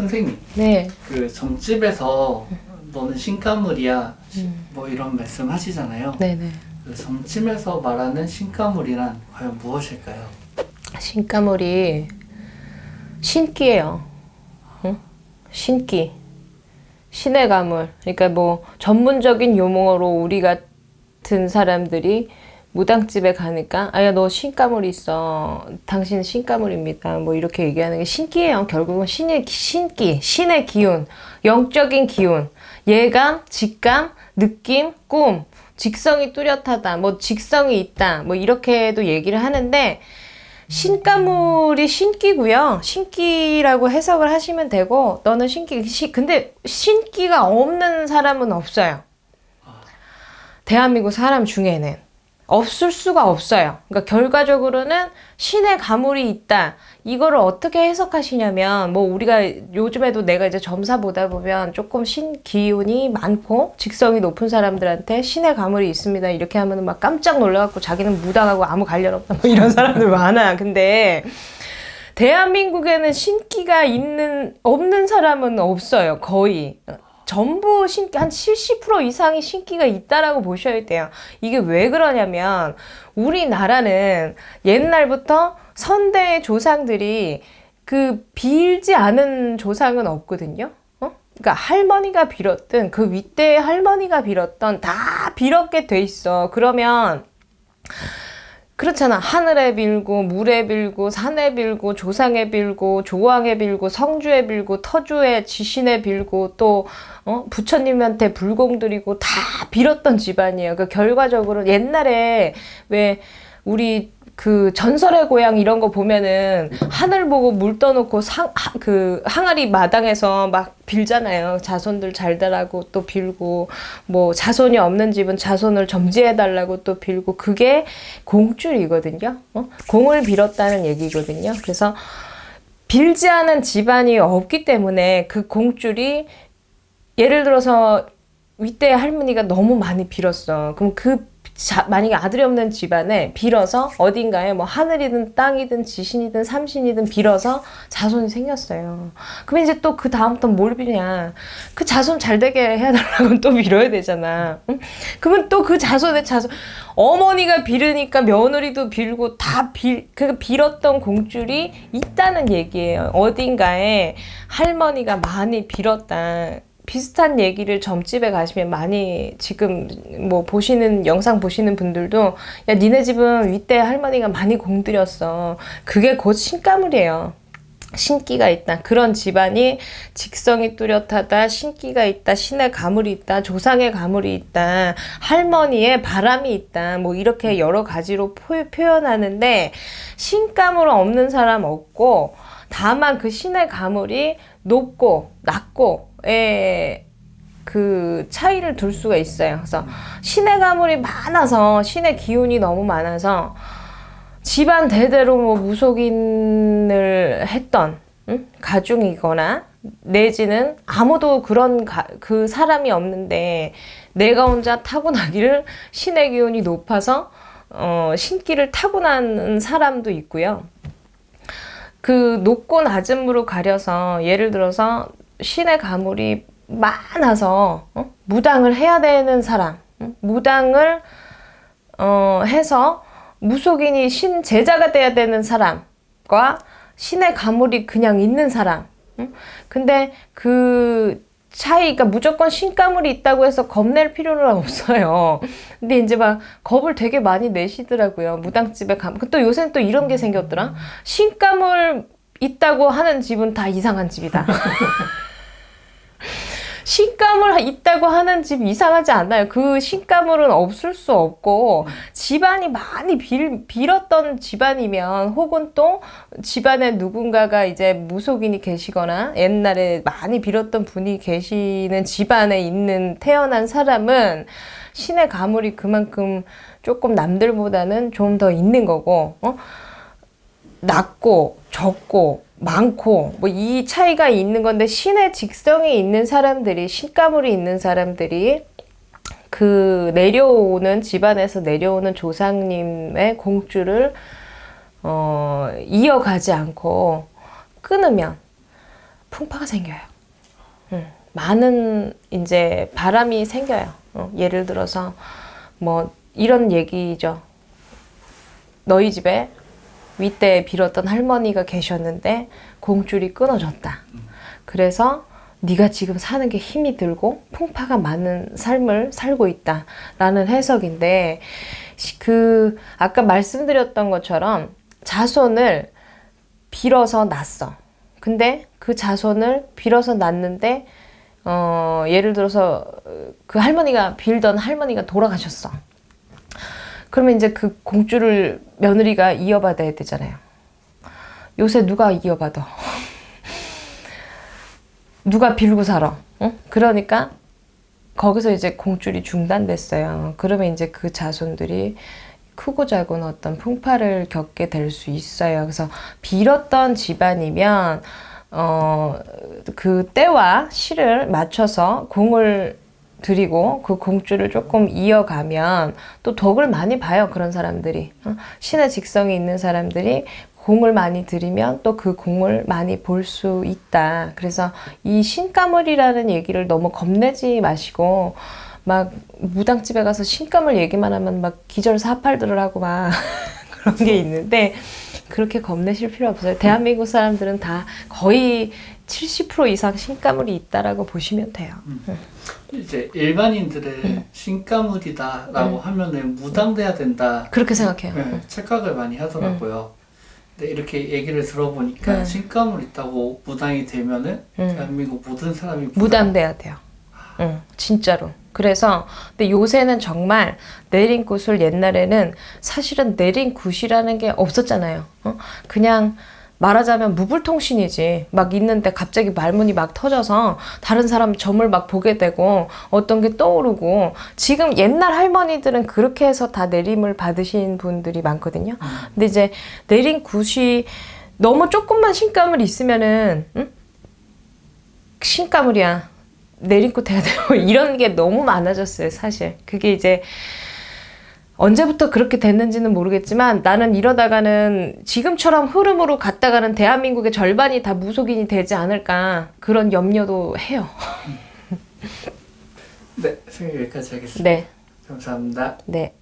선생님, 네. 그 점집에서 너는 신가물이야 음. 뭐 이런 말씀 하시잖아요. 네네. 그 점집에서 말하는 신가물이란 과연 무엇일까요? 신가물이 신기예요. 응? 신기. 신의 가물. 그러니까 뭐 전문적인 용어로 우리 같은 사람들이 무당집에 가니까 아야 너 신가물이 있어. 당신 신가물입니다. 뭐 이렇게 얘기하는 게 신기예요. 결국은 신의 신기, 신의 기운, 영적인 기운, 예감, 직감, 느낌, 꿈, 직성이 뚜렷하다. 뭐 직성이 있다. 뭐 이렇게도 얘기를 하는데 신가물이 신기고요. 신기라고 해석을 하시면 되고 너는 신기 시, 근데 신기가 없는 사람은 없어요. 대한민국 사람 중에는 없을 수가 없어요. 그러니까 결과적으로는 신의 가물이 있다. 이거를 어떻게 해석하시냐면 뭐 우리가 요즘에도 내가 이제 점사 보다 보면 조금 신 기운이 많고 직성이 높은 사람들한테 신의 가물이 있습니다. 이렇게 하면 막 깜짝 놀라갖고 자기는 무당하고 아무 관련 없다 뭐 이런 사람들 많아. 근데 대한민국에는 신기가 있는 없는 사람은 없어요. 거의. 전부 신기 한 70% 이상이 신기가 있다라고 보셔야 돼요. 이게 왜 그러냐면 우리나라는 옛날부터 선대의 조상들이 그 빌지 않은 조상은 없거든요. 어? 그러니까 할머니가 빌었든 그 윗대의 할머니가 빌었던 다 빌었게 돼 있어. 그러면 그렇잖아. 하늘에 빌고, 물에 빌고, 산에 빌고, 조상에 빌고, 조왕에 빌고, 성주에 빌고, 터주에 지신에 빌고, 또, 어, 부처님한테 불공 드리고 다 빌었던 집안이에요. 그 결과적으로 옛날에 왜 우리 그 전설의 고향 이런 거 보면은 하늘 보고 물 떠놓고 상, 하, 그 항아리 마당에서 막 빌잖아요. 자손들 잘 되라고 또 빌고 뭐 자손이 없는 집은 자손을 점지해 달라고 또 빌고 그게 공줄이거든요. 어? 공을 빌었다는 얘기거든요. 그래서 빌지 않은 집안이 없기 때문에 그 공줄이 예를 들어서 윗대 할머니가 너무 많이 빌었어. 그럼 그 자, 만약에 아들이 없는 집안에 빌어서 어딘가에 뭐 하늘이든 땅이든 지신이든 삼신이든 빌어서 자손이 생겼어요. 그럼 이제 또 그 다음부터 뭘 비냐? 그 자손 잘 되게 해야 달라고 또 빌어야 되잖아. 응? 그러면 또 그 자손의 자손 어머니가 빌으니까 며느리도 빌고 다 빌, 그 빌었던 공줄이 있다는 얘기예요. 어딘가에 할머니가 많이 빌었다. 비슷한 얘기를 점집에 가시면 많이 지금 뭐 보시는 영상 보시는 분들도 야 니네 집은 윗대 할머니가 많이 공들였어. 그게 곧 신가물이에요. 신기가 있다. 그런 집안이 직성이 뚜렷하다 신기가 있다 신의 가물이 있다 조상의 가물이 있다 할머니의 바람이 있다. 뭐 이렇게 여러 가지로 표, 표현하는데 신가물 없는 사람 없고 다만 그 신의 가물이 높고 낮고 에, 그 차이를 둘 수가 있어요. 그래서 신의 가물이 많아서 신의 기운이 너무 많아서 집안 대대로 뭐 무속인을 했던 응? 가중이거나 내지는 아무도 그런 가, 그 사람이 없는데 내가 혼자 타고나기를 신의 기운이 높아서 어, 신기를 타고난 사람도 있고요. 그 높고 낮음으로 가려서 예를 들어서 신의 가물이 많아서 어? 무당을 해야 되는 사람, 어? 무당을 어, 해서 무속인이 신 제자가 돼야 되는 사람과 신의 가물이 그냥 있는 사람. 응? 근데 그 차이가 무조건 신가물이 있다고 해서 겁낼 필요는 없어요. 근데 이제 막 겁을 되게 많이 내시더라고요. 무당집에 가면. 또 요새는 또 이런 게 생겼더라. 신가물 있다고 하는 집은 다 이상한 집이다. 신가물 있다고 하는 집 이상하지 않나요? 그 신가물은 없을 수 없고 집안이 많이 빌, 빌었던 집안이면 혹은 또 집안에 누군가가 이제 무속인이 계시거나 옛날에 많이 빌었던 분이 계시는 집안에 있는 태어난 사람은 신의 가물이 그만큼 조금 남들보다는 좀 더 있는 거고 어? 낮고 적고 많고 뭐 이 차이가 있는 건데 신의 직성이 있는 사람들이 신가물이 있는 사람들이 그 내려오는 집안에서 내려오는 조상님의 공주를 어, 이어가지 않고 끊으면 풍파가 생겨요. 음, 많은 이제 바람이 생겨요. 어, 예를 들어서 뭐 이런 얘기죠. 너희 집에 윗대에 빌었던 할머니가 계셨는데 공줄이 끊어졌다. 그래서 네가 지금 사는 게 힘이 들고 풍파가 많은 삶을 살고 있다라는 해석인데 시- 그 아까 말씀드렸던 것처럼 자손을 빌어서 낳았어. 근데 그 자손을 빌어서 낳는데 어 예를 들어서 그 할머니가 빌던 할머니가 돌아가셨어. 그러면 이제 그 공주를 며느리가 이어받아야 되잖아요. 요새 누가 이어받아? 누가 빌고 살아? 응? 그러니까 거기서 이제 공줄이 중단됐어요. 그러면 이제 그 자손들이 크고 작은 어떤 풍파를 겪게 될 수 있어요. 그래서 빌었던 집안이면 어, 그 때와 시를 맞춰서 공을 드리고 그 공줄을 조금 이어가면 또 덕을 많이 봐요. 그런 사람들이. 어? 신의 직성이 있는 사람들이 공을 많이 들이면 또 그 공을 많이 볼 수 있다. 그래서 이 신가물이라는 얘기를 너무 겁내지 마시고 막 무당집에 가서 신가물 얘기만 하면 막 기절사팔들을 하고 막 그런 게 있는데 그렇게 겁내실 필요 없어요. 대한민국 사람들은 다 거의 70% 이상 신가물이 있다라고 보시면 돼요. 이제 일반인들의 신가물이다라고 하면은 무당돼야 된다. 그렇게 생각해요. 네, 착각을 많이 하더라고요. 근데 이렇게 얘기를 들어보니까 네. 신가물 있다고 무당이 되면은 음. 대한민국 모든 사람이 무당 돼야 돼요. 응, 진짜로. 그래서 근데 요새는 정말 내린 굿을 옛날에는 사실은 내린 굿이라는 게 없었잖아요. 어? 그냥 말하자면 무불통신이지. 막 있는데 갑자기 말문이 막 터져서 다른 사람 점을 막 보게 되고 어떤 게 떠오르고 지금 옛날 할머니들은 그렇게 해서 다 내림을 받으신 분들이 많거든요. 근데 이제 내린 굿이 너무 조금만 신감을 있으면은 응? 신가물이야. 내린꽃 해야 되고 이런 게 너무 많아졌어요, 사실. 그게 이제 언제부터 그렇게 됐는지는 모르겠지만 나는 이러다가는 지금처럼 흐름으로 갔다가는 대한민국의 절반이 다 무속인이 되지 않을까 그런 염려도 해요. 네, 생각 여기까지 하겠습니다. 네, 감사합니다. 네.